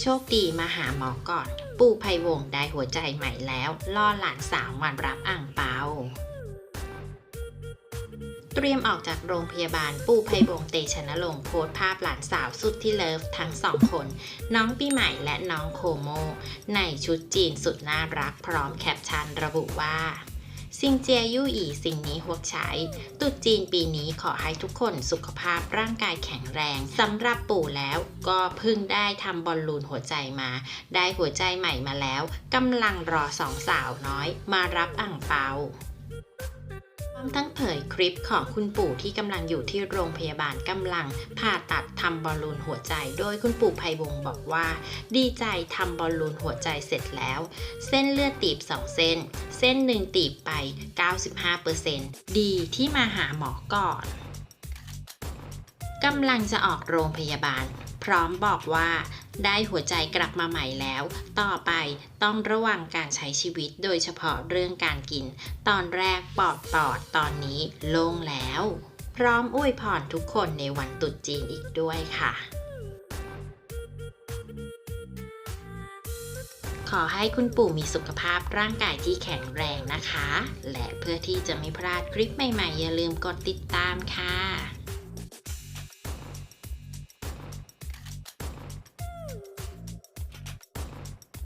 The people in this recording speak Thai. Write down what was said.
โชคดีมาหาหมอก่อน ปู่ไพวงศ์ได้หัวใจใหม่แล้ว ล่อหลานสาวมารับอ่างเปา เตรียมออกจากโรงพยาบาลปู่ไพวงศ์เตชะนรงค์โพสภาพหลานสาวสุดที่เลิฟทั้งสองคน น้องปีใหม่และน้องโคโม ในชุดจีนสุดน่ารักพร้อมแคปชั่นระบุว่า ซิงเจียยู่อีสิ่งนี้หัวใช้ตรุษจีนปีนี้ขอให้ทุกคนสุขภาพร่างกายแข็งแรงสำหรับปู่แล้วก็เพิ่งได้ทำบอลลูนหัวใจมา ได้หัวใจใหม่มาแล้วกำลังรอสองสาวน้อย มารับอ่างเปาพร้อมทั้งเผยคลิปของคุณปู่ที่กำลังอยู่ที่โรงพยาบาลกำลังผ่าตัดทำบอลลูนหัวใจ โดยคุณปู่ไพวงบอกว่า ดีใจทำบอลลูนหัวใจเสร็จแล้ว เส้นเลือดตีบ2เส้น เส้นหนึ่งตีบไป 95%ดีที่มาหาหมอก่อนกำลังจะออกโรงพยาบาล พร้อมบอกว่า ได้หัวใจกลับมาใหม่แล้ว ต่อไปต้องระวังการใช้ชีวิตโดยเฉพาะเรื่องการกิน ตอนแรกปอดปอดตอนนี้โล่งแล้ว พร้อมอวยพรทุกคนในวันตรุษจีนอีกด้วยค่ะ ขอให้คุณปู่มีสุขภาพร่างกายที่แข็งแรงนะคะ และเพื่อที่จะไม่พลาดคลิปใหม่ๆ อย่าลืมกดติดตามค่ะ